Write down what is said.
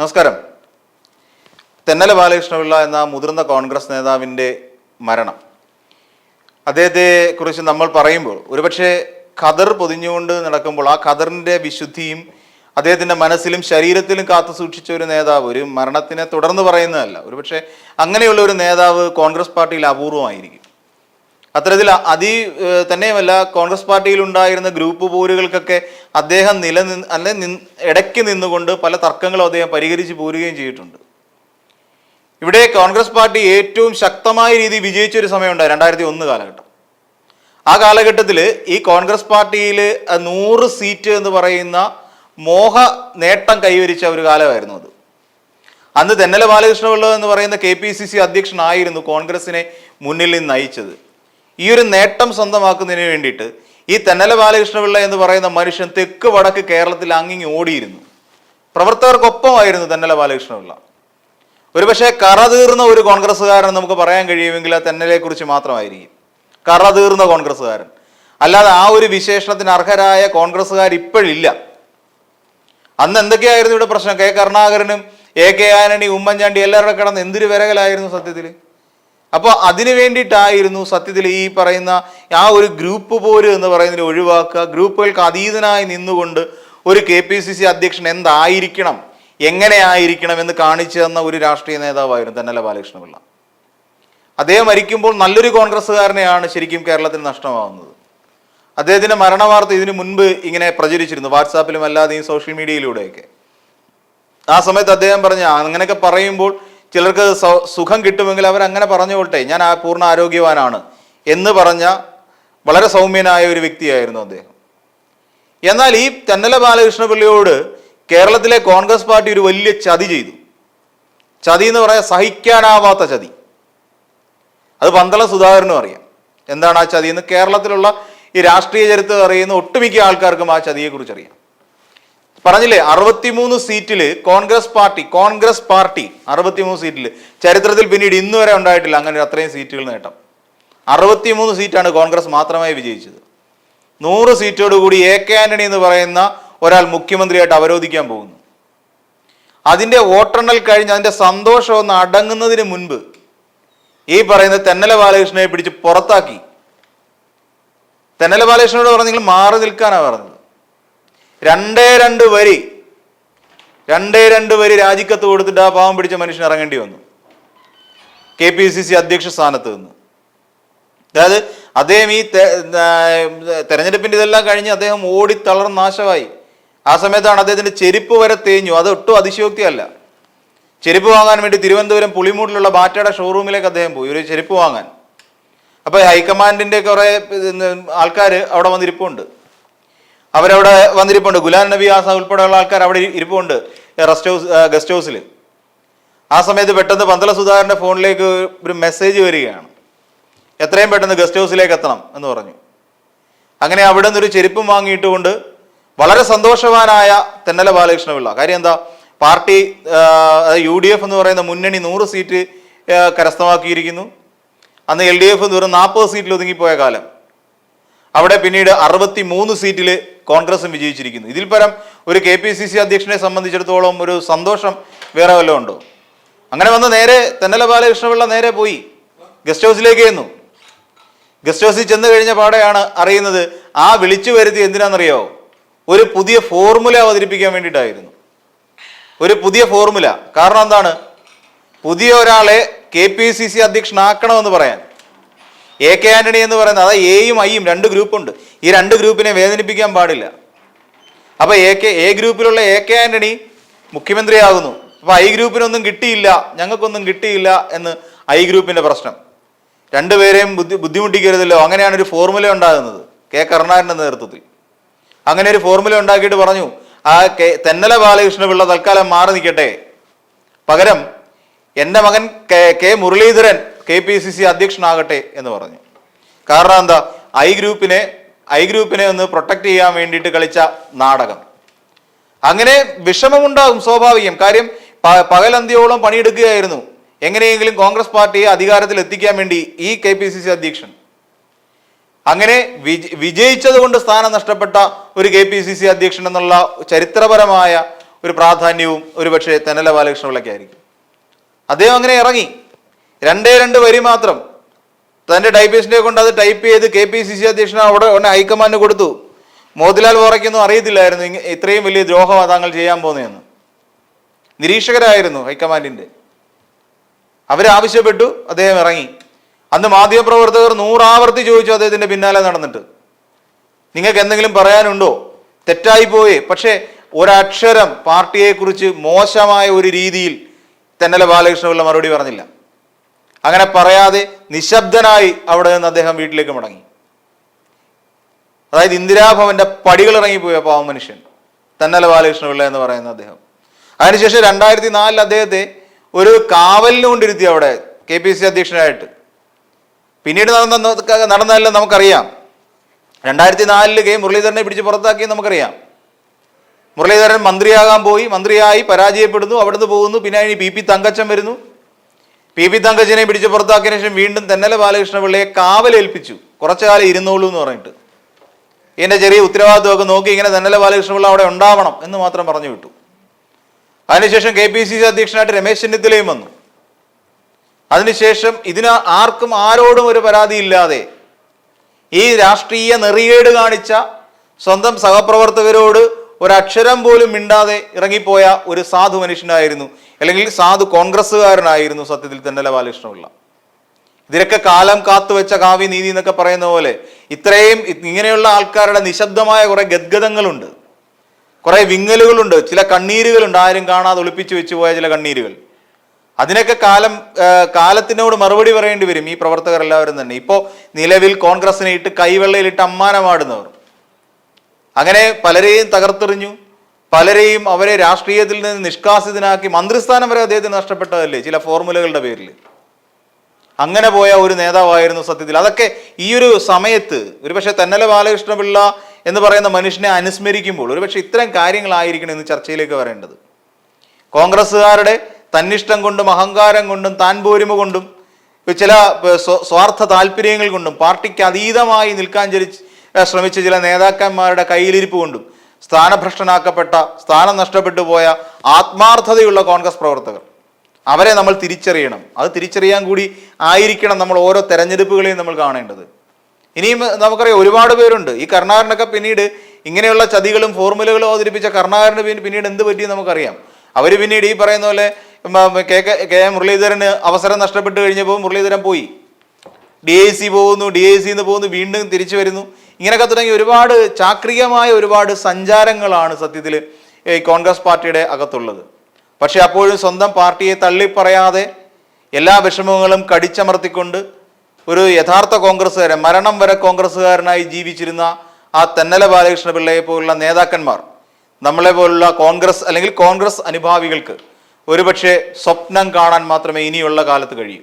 നമസ്കാരം. തെന്നല ബാലകൃഷ്ണപിള്ള എന്ന മുതിർന്ന കോൺഗ്രസ് നേതാവിന്റെ മരണം. അദ്ദേഹത്തെ കുറിച്ച് നമ്മൾ പറയുമ്പോൾ ഒരുപക്ഷെ ഖദർ പൊതിഞ്ഞുകൊണ്ട് നടക്കുമ്പോൾ ആ ഖദറിന്റെ വിശുദ്ധിയും അദ്ദേഹത്തിന്റെ മനസ്സിലും ശരീരത്തിലും കാത്തു സൂക്ഷിച്ച ഒരു നേതാവ് ഒരു മരണത്തിനെ തുടർന്ന് പറയുന്നതല്ല. ഒരുപക്ഷെ അങ്ങനെയുള്ള ഒരു നേതാവ് കോൺഗ്രസ് പാർട്ടിയിൽ അപൂർവമായിരിക്കും. അത്തരത്തിൽ അതി തന്നെയുമല്ല കോൺഗ്രസ് പാർട്ടിയിൽ ഉണ്ടായിരുന്ന ഗ്രൂപ്പ് പോരുകൾക്കൊക്കെ അദ്ദേഹം നിലനിന്ന് അല്ലെ ഇടയ്ക്ക് നിന്നുകൊണ്ട് പല തർക്കങ്ങളും അദ്ദേഹം പരിഹരിച്ച് പോരുകയും ചെയ്തിട്ടുണ്ട്. ഇവിടെ കോൺഗ്രസ് പാർട്ടി ഏറ്റവും ശക്തമായ രീതി വിജയിച്ച ഒരു സമയമുണ്ടായി രണ്ടായിരത്തി ഒന്ന് കാലഘട്ടം. ആ കാലഘട്ടത്തിൽ ഈ കോൺഗ്രസ് പാർട്ടിയിൽ നൂറ് സീറ്റ് എന്ന് പറയുന്ന മോഹ നേട്ടം കൈവരിച്ച ഒരു കാലമായിരുന്നു അത്. അന്ന് തെന്നല ബാലകൃഷ്ണപിള്ള എന്ന് പറയുന്ന കെ പി സി സി അധ്യക്ഷനായിരുന്നു കോൺഗ്രസിനെ മുന്നിൽ നിന്ന് നയിച്ചത്. ഈ ഒരു നേട്ടം സ്വന്തമാക്കുന്നതിന് വേണ്ടിയിട്ട് ഈ തെന്നല ബാലകൃഷ്ണപിള്ള എന്ന് പറയുന്ന മനുഷ്യൻ തെക്ക് വടക്ക് കേരളത്തിൽ അങ്ങിങ്ങി ഓടിയിരുന്നു. പ്രവർത്തകർക്കൊപ്പമായിരുന്നു തെന്നല ബാലകൃഷ്ണപിള്ള. ഒരുപക്ഷെ കറ തീർന്ന ഒരു കോൺഗ്രസ്സുകാരൻ നമുക്ക് പറയാൻ കഴിയുമെങ്കിൽ ആ തെന്നലെ കുറിച്ച് മാത്രമായിരിക്കും. കറ തീർന്ന കോൺഗ്രസ്സുകാരൻ. അല്ലാതെ ആ ഒരു വിശേഷണത്തിന് അർഹരായ കോൺഗ്രസ്സുകാർ ഇപ്പോഴില്ല. അന്ന് എന്തൊക്കെയായിരുന്നു ഇവിടെ പ്രശ്നം? K കരുണാകരനും A K Antony Oommen Chandy എല്ലാവരുടെ കിടന്ന് എന്തൊരു വിരകലായിരുന്നു സത്യത്തിൽ അപ്പോൾ അതിനു വേണ്ടിയിട്ടായിരുന്നു സത്യത്തിൽ ഈ പറയുന്ന ആ ഒരു ഗ്രൂപ്പ് പോര് എന്ന് പറയുന്നതിന് ഒഴിവാക്കുക. ഗ്രൂപ്പുകൾക്ക് അതീതനായി നിന്നുകൊണ്ട് ഒരു കെ പി സി സി അധ്യക്ഷൻ എന്തായിരിക്കണം? എങ്ങനെ ആയിരിക്കണം എന്ന് കാണിച്ചു തന്ന ഒരു രാഷ്ട്രീയ നേതാവായിരുന്നു തെന്നല ബാലകൃഷ്ണപിള്ള. അദ്ദേഹം മരിക്കുമ്പോൾ നല്ലൊരു കോൺഗ്രസ്സുകാരനെയാണ് ശരിക്കും കേരളത്തിന് നഷ്ടമാവുന്നത്. അദ്ദേഹത്തിന്റെ മരണവാർത്ത ഇതിനു മുൻപ് ഇങ്ങനെ പ്രചരിച്ചിരുന്നു. വാട്സാപ്പിലും അല്ലാതെയും സോഷ്യൽ മീഡിയയിലൂടെയൊക്കെ. ആ സമയത്ത് അദ്ദേഹം പറഞ്ഞ അങ്ങനെയൊക്കെ പറയുമ്പോൾ ചിലർക്ക് സുഖം കിട്ടുമെങ്കിൽ അവർ അങ്ങനെ പറഞ്ഞുകൊള്ളട്ടെ ഞാൻ ആ പൂർണ ആരോഗ്യവാനാണ് എന്ന് പറഞ്ഞ വളരെ സൗമ്യനായ ഒരു വ്യക്തിയായിരുന്നു അദ്ദേഹം. എന്നാൽ ഈ തെന്നല ബാലകൃഷ്ണപിള്ളിയോട് കേരളത്തിലെ കോൺഗ്രസ് പാർട്ടി ഒരു വലിയ ചതി ചെയ്തു. ചതി എന്ന് പറയാൻ സഹിക്കാനാവാത്ത ചതി. അത് പന്തള സുധാകരനും അറിയാം. എന്താണ് ആ ചതി എന്ന് കേരളത്തിലുള്ള ഈ രാഷ്ട്രീയ ചരിത്രം അറിയുന്ന ഒട്ടുമിക്ക ആൾക്കാർക്കും ആ ചതിയെക്കുറിച്ച് അറിയാം പറഞ്ഞില്ലേ അറുപത്തിമൂന്ന് സീറ്റിൽ കോൺഗ്രസ് പാർട്ടി കോൺഗ്രസ് പാർട്ടി അറുപത്തിമൂന്ന് സീറ്റിൽ ചരിത്രത്തിൽ പിന്നീട് ഇന്ന് വരെ ഉണ്ടായിട്ടില്ല അങ്ങനെ അത്രയും സീറ്റുകൾ നേട്ടം. അറുപത്തിമൂന്ന് സീറ്റാണ് കോൺഗ്രസ് മാത്രമായി വിജയിച്ചത്. നൂറ് സീറ്റോടുകൂടി എ കെ ആന്റണി എന്ന് പറയുന്ന ഒരാൾ മുഖ്യമന്ത്രിയായിട്ട് അവരോധിക്കാൻ പോകുന്നു. അതിന്റെ വോട്ടെണ്ണൽ കഴിഞ്ഞ് അതിന്റെ സന്തോഷം ഒന്ന് അടങ്ങുന്നതിന് മുൻപ് ഈ പറയുന്ന തെന്നല ബാലകൃഷ്ണനെ പിടിച്ച് പുറത്താക്കി. തെന്നല ബാലകൃഷ്ണനോട് പറഞ്ഞെങ്കിൽ മാറി നിൽക്കാനാണ് പറഞ്ഞത്. രണ്ടേ രണ്ട് വരി രണ്ടേ രണ്ട് വരി രാജിക്കത്ത് കൊടുത്തിട്ട് ആ പാവം പിടിച്ച മനുഷ്യൻ ഇറങ്ങേണ്ടി വന്നു. കെ പി സി സി അധ്യക്ഷ സ്ഥാനത്ത് നിന്ന്. അതായത് അദ്ദേഹം ഈ തെരഞ്ഞെടുപ്പിന്റെ ഇതെല്ലാം കഴിഞ്ഞ് അദ്ദേഹം ഓടി തളർന്ന് നാശമായി. ആ സമയത്താണ് അദ്ദേഹത്തിന്റെ ചെരുപ്പ് വരെ തേഞ്ഞു. അത് ഒട്ടും അതിശയോക്തിയല്ല. ചെരുപ്പ് വാങ്ങാൻ വേണ്ടി തിരുവനന്തപുരം പുളിമൂട്ടിലുള്ള ബാറ്റയുടെ ഷോറൂമിലേക്ക് അദ്ദേഹം പോയി ഒരു ചെരുപ്പ് വാങ്ങാൻ. അപ്പൊ ഹൈക്കമാൻഡിന്റെ കുറെ ആൾക്കാർ അവിടെ വന്നിരിപ്പുണ്ട്. അവരവിടെ വന്നിരിപ്പുണ്ട്. ഗുലാൻ നബി ആസാദ് ഉൾപ്പെടെയുള്ള ആൾക്കാർ അവിടെ ഇരിപ്പുണ്ട് റെസ്റ്റ് ഹൗസ് ഗസ്റ്റ് ഹൗസിൽ. ആ സമയത്ത് പെട്ടെന്ന് പന്തള സുധാകരന്റെ ഫോണിലേക്ക് ഒരു മെസ്സേജ് വരികയാണ്. എത്രയും പെട്ടെന്ന് ഗസ്റ്റ് ഹൗസിലേക്ക് എത്തണം എന്ന് പറഞ്ഞു. അങ്ങനെ അവിടെ നിന്നൊരു ചെരുപ്പും വാങ്ങിയിട്ടുകൊണ്ട് വളരെ സന്തോഷവാനായ തെന്നല ബാലകൃഷ്ണപിള്ള. കാര്യം എന്താ? പാർട്ടി യു ഡി എഫ് എന്ന് പറയുന്ന മുന്നണി നൂറ് സീറ്റ് കരസ്ഥമാക്കിയിരിക്കുന്നു. അന്ന് എൽ ഡി എഫ് എന്ന് പറയുന്ന നാൽപ്പത് സീറ്റിൽ ഒതുങ്ങിപ്പോയ കാലം. അവിടെ പിന്നീട് അറുപത്തി മൂന്ന് സീറ്റിൽ കോൺഗ്രസും വിജയിച്ചിരിക്കുന്നു. ഇതിൽ പരം ഒരു കെ പി സി സി അധ്യക്ഷനെ സംബന്ധിച്ചിടത്തോളം ഒരു സന്തോഷം വേറെ വല്ലതും ഉണ്ടോ? അങ്ങനെ വന്ന് നേരെ തെന്നല ബാലകൃഷ്ണപിള്ള നേരെ പോയി. ഗസ്റ്റ് ഹൗസിലേക്ക് ചെന്നു. ഗസ്റ്റ് ഹൗസിൽ ചെന്ന് കഴിഞ്ഞ പാടെയാണ് അറിയുന്നത് ആ വിളിച്ചു വരുത്തി എന്തിനാണെന്നറിയോ? ഒരു പുതിയ ഫോർമുല അവതരിപ്പിക്കാൻ വേണ്ടിയിട്ടായിരുന്നു. ഒരു പുതിയ ഫോർമുല. കാരണം എന്താണ്? പുതിയ ഒരാളെ കെ പി സി സി അധ്യക്ഷനാക്കണമെന്ന് പറയാൻ. എ കെ ആന്റണി എന്ന് പറയുന്നത് അതായത് എയും ഐയും രണ്ട് ഗ്രൂപ്പുണ്ട് ഈ രണ്ട് ഗ്രൂപ്പിനെ വേദനിപ്പിക്കാൻ പാടില്ല. അപ്പൊ എ കെ എ ഗ്രൂപ്പിലുള്ള എ കെ ആന്റണി മുഖ്യമന്ത്രിയാകുന്നു. അപ്പൊ ഐ ഗ്രൂപ്പിനൊന്നും കിട്ടിയില്ല. ഞങ്ങൾക്കൊന്നും കിട്ടിയില്ല എന്ന് ഐ ഗ്രൂപ്പിന്റെ പ്രശ്നം. രണ്ടുപേരെയും ബുദ്ധി ബുദ്ധിമുട്ടിക്കരുതല്ലോ. അങ്ങനെയാണ് ഒരു ഫോർമുല ഉണ്ടാകുന്നത്. കെ കരുണാകരന്റെ നേതൃത്വത്തിൽ. അങ്ങനെ ഒരു ഫോർമുല ഉണ്ടാക്കിയിട്ട് പറഞ്ഞു ആ കെ തെന്നല ബാലകൃഷ്ണപിള്ള തൽക്കാലം മാറി നിൽക്കട്ടെ. പകരം എന്റെ മകൻ K K Muraleedharan K P C C അധ്യക്ഷനാകട്ടെ എന്ന് പറഞ്ഞു. കാരണം എന്താ? ഐ ഗ്രൂപ്പിനെ ഐ ഗ്രൂപ്പിനെ ഒന്ന് പ്രൊട്ടക്ട് ചെയ്യാൻ വേണ്ടിയിട്ട് കളിച്ച നാടകം. അങ്ങനെ വിഷമമുണ്ടാകും സ്വാഭാവികം. കാര്യം പകലന്തിയോളം പണിയെടുക്കുകയായിരുന്നു. എങ്ങനെയെങ്കിലും കോൺഗ്രസ് പാർട്ടിയെ അധികാരത്തിൽ എത്തിക്കാൻ വേണ്ടി ഈ കെ പി സി സി അധ്യക്ഷൻ. അങ്ങനെ വിജ- വിജയിച്ചത് കൊണ്ട് സ്ഥാനം നഷ്ടപ്പെട്ട ഒരു കെ പി സി സി അധ്യക്ഷൻ എന്നുള്ള ചരിത്രപരമായ ഒരു പ്രാധാന്യവും ഒരുപക്ഷെ തെന്നല ബാലകൃഷ്ണപിള്ളയ്ക്കായിരിക്കും. അദ്ദേഹം അങ്ങനെ ഇറങ്ങി. രണ്ടേ രണ്ട് വരി മാത്രം. തന്റെ ടൈപ്പിസ്റ്റിനെ കൊണ്ട് അത് ടൈപ്പ് ചെയ്ത് കെ പി സി സി അധ്യക്ഷൻ അവിടെ ഉടനെ ഹൈക്കമാൻഡിന് കൊടുത്തു. മോതിലാൽ വോറയ്ക്കൊന്നും അറിയത്തില്ലായിരുന്നു ഇത്രയും വലിയ ദ്രോഹമാണ് താങ്കൾ ചെയ്യാൻ പോകുന്നതെന്ന്. നിരീക്ഷകരായിരുന്നു ഹൈക്കമാൻഡിന്റെ അവരാവശ്യപ്പെട്ടു അദ്ദേഹം ഇറങ്ങി. അന്ന് മാധ്യമപ്രവർത്തകർ നൂറാവർത്തി ചോദിച്ചു അദ്ദേഹത്തിന്റെ പിന്നാലെ നടന്നിട്ട്. നിങ്ങൾക്ക് എന്തെങ്കിലും പറയാനുണ്ടോ? തെറ്റായി പോയേ. പക്ഷേ ഒരക്ഷരം പാർട്ടിയെക്കുറിച്ച് മോശമായ ഒരു രീതിയിൽ തെന്നല ബാലകൃഷ്ണപിള്ള മറുപടി പറഞ്ഞില്ല. അങ്ങനെ പറയാതെ നിശബ്ദനായി അവിടെ നിന്ന് അദ്ദേഹം വീട്ടിലേക്ക് മടങ്ങി. അതായത് ഇന്ദിരാഭവന്റെ പടികൾ ഇറങ്ങിപ്പോയ പാവം മനുഷ്യൻ. തന്നല ബാലകൃഷ്ണപിള്ള എന്ന് പറയുന്ന അദ്ദേഹം. അതിനുശേഷം രണ്ടായിരത്തി നാലിൽ അദ്ദേഹത്തെ ഒരു കാവലിന് കൊണ്ടിരുത്തി അവിടെ കെ പി സി അധ്യക്ഷനായിട്ട്. പിന്നീട് നടന്ന നടന്നതെല്ലാം നമുക്കറിയാം. രണ്ടായിരത്തി നാലിൽ കെ മുരളീധരനെ പിടിച്ച് പുറത്താക്കിയെന്ന് നമുക്കറിയാം. മുരളീധരൻ മന്ത്രിയാകാൻ പോയി മന്ത്രിയായി പരാജയപ്പെടുന്നു അവിടുന്ന് പോകുന്നു പിന്നെ പി പി തങ്കച്ചൻ വരുന്നു. പി പി തങ്കച്ചനെ പിടിച്ച് പുറത്താക്കിയതിനു ശേഷം വീണ്ടും തെന്നല ബാലകൃഷ്ണപിള്ളയെ കാവലേൽപ്പിച്ചു. കുറച്ചു കാലം ഇരുന്നോളൂ എന്ന് പറഞ്ഞിട്ട്. എന്റെ ചെറിയ ഉത്തരവാദിത്വമൊക്കെ നോക്കി ഇങ്ങനെ തെന്നല ബാലകൃഷ്ണപിള്ള അവിടെ ഉണ്ടാവണം എന്ന് മാത്രം പറഞ്ഞു വിട്ടു. അതിനുശേഷം കെ പി സി സി അധ്യക്ഷനായിട്ട് രമേശ് ചെന്നിത്തലയും വന്നു. അതിനുശേഷം ഇതിന് ആർക്കും ആരോടും ഒരു പരാതി ഇല്ലാതെ ഈ രാഷ്ട്രീയ നെറികേട് കാണിച്ച സ്വന്തം സഹപ്രവർത്തകരോട് ഒരക്ഷരം പോലും മിണ്ടാതെ ഇറങ്ങിപ്പോയ ഒരു സാധു മനുഷ്യനായിരുന്നു അല്ലെങ്കിൽ സാധു കോൺഗ്രസ്സുകാരനായിരുന്നു സത്യത്തിൽ തെന്നല ബാലകൃഷ്ണപിള്ള. ഇതിനൊക്കെ കാലം കാത്തുവെച്ച കാവ്യ നീതി എന്നൊക്കെ പറയുന്ന പോലെ ഇത്രയും ഇങ്ങനെയുള്ള ആൾക്കാരുടെ നിശബ്ദമായ കുറെ ഗദ്ഗതങ്ങളുണ്ട് കുറെ വിങ്ങലുകളുണ്ട്. ചില കണ്ണീരുകളുണ്ട്. ആരും കാണാതെ ഒളിപ്പിച്ചു വെച്ചു പോയ ചില കണ്ണീരുകൾ. അതിനൊക്കെ കാലം കാലത്തിനോട് മറുപടി പറയേണ്ടി വരും ഈ പ്രവർത്തകർ എല്ലാവരും തന്നെ. ഇപ്പോൾ നിലവിൽ കോൺഗ്രസിനെ ഇട്ട് കൈവെള്ളയിലിട്ട് അമ്മാനമാടുന്നവർ. അങ്ങനെ പലരെയും തകർത്തെറിഞ്ഞു. പലരെയും അവരെ രാഷ്ട്രീയത്തിൽ നിന്ന് നിഷ്കാസിതനാക്കി മന്ത്രിസ്ഥാനം വരെ അദ്ദേഹത്തിന് നഷ്ടപ്പെട്ടതല്ലേ ചില ഫോർമുലകളുടെ പേരിൽ? അങ്ങനെ പോയ ഒരു നേതാവായിരുന്നു സത്യത്തിൽ. അതൊക്കെ ഈ ഒരു സമയത്ത് ഒരുപക്ഷെ തന്നല ബാലകൃഷ്ണപിള്ള എന്ന് പറയുന്ന മനുഷ്യനെ അനുസ്മരിക്കുമ്പോൾ ഒരുപക്ഷെ ഇത്തരം കാര്യങ്ങളായിരിക്കണം ഇന്ന് ചർച്ചയിലേക്ക് വരേണ്ടത്. കോൺഗ്രസ്സുകാരുടെ തന്നിഷ്ടം കൊണ്ടും അഹങ്കാരം കൊണ്ടും താൻ പോരുമ കൊണ്ടും ചില സ്വാർത്ഥ താല്പര്യങ്ങൾ കൊണ്ടും പാർട്ടിക്ക് അതീതമായി നിൽക്കാൻ ശ്രമിച്ച ചില നേതാക്കന്മാരുടെ കയ്യിലിരിപ്പ് കൊണ്ടും സ്ഥാനഭ്രഷ്ടനാക്കപ്പെട്ട സ്ഥാനം നഷ്ടപ്പെട്ടു പോയ ആത്മാർത്ഥതയുള്ള കോൺഗ്രസ് പ്രവർത്തകർ. അവരെ നമ്മൾ തിരിച്ചറിയണം. അത് തിരിച്ചറിയാൻ കൂടി ആയിരിക്കണം നമ്മൾ ഓരോ തെരഞ്ഞെടുപ്പുകളെയും നമ്മൾ കാണേണ്ടത്. ഇനിയും നമുക്കറിയാം ഒരുപാട് പേരുണ്ട്. ഈ കർണാകരനൊക്കെ പിന്നീട് ഇങ്ങനെയുള്ള ചതികളും ഫോർമുലകളും അവതരിപ്പിച്ച കർണാകരന് പിന്നീട് എന്ത് പറ്റിയെന്ന് നമുക്കറിയാം. അവർ പിന്നീട് ഈ പറയുന്ന പോലെ കെ കെ എം മുരളീധരന് അവസരം നഷ്ടപ്പെട്ട് കഴിഞ്ഞപ്പോൾ മുരളീധരൻ പോയി. ഡി ഐ സി പോകുന്നു ഡി ഐ സിന്ന് പോകുന്നു വീണ്ടും തിരിച്ചു വരുന്നു. ഇങ്ങനെയൊക്കെ തുടങ്ങി ഒരുപാട് ചാക്രികമായ ഒരുപാട് സഞ്ചാരങ്ങളാണ് സത്യത്തിൽ ഈ കോൺഗ്രസ് പാർട്ടിയുടെ അകത്തുള്ളത്. പക്ഷേ അപ്പോഴും സ്വന്തം പാർട്ടിയെ തള്ളിപ്പറയാതെ എല്ലാ വിഷമങ്ങളും കടിച്ചമർത്തിക്കൊണ്ട് ഒരു യഥാർത്ഥ കോൺഗ്രസ്സുകാരൻ മരണം വരെ കോൺഗ്രസ്സുകാരനായി ജീവിച്ചിരുന്ന ആ തെന്നല ബാലകൃഷ്ണ പിള്ളയെ പോലുള്ള നേതാക്കന്മാർ നമ്മളെ പോലുള്ള കോൺഗ്രസ് അല്ലെങ്കിൽ കോൺഗ്രസ് അനുഭാവികൾക്ക് ഒരുപക്ഷെ സ്വപ്നം കാണാൻ മാത്രമേ ഇനിയുള്ള കാലത്ത് കഴിയൂ.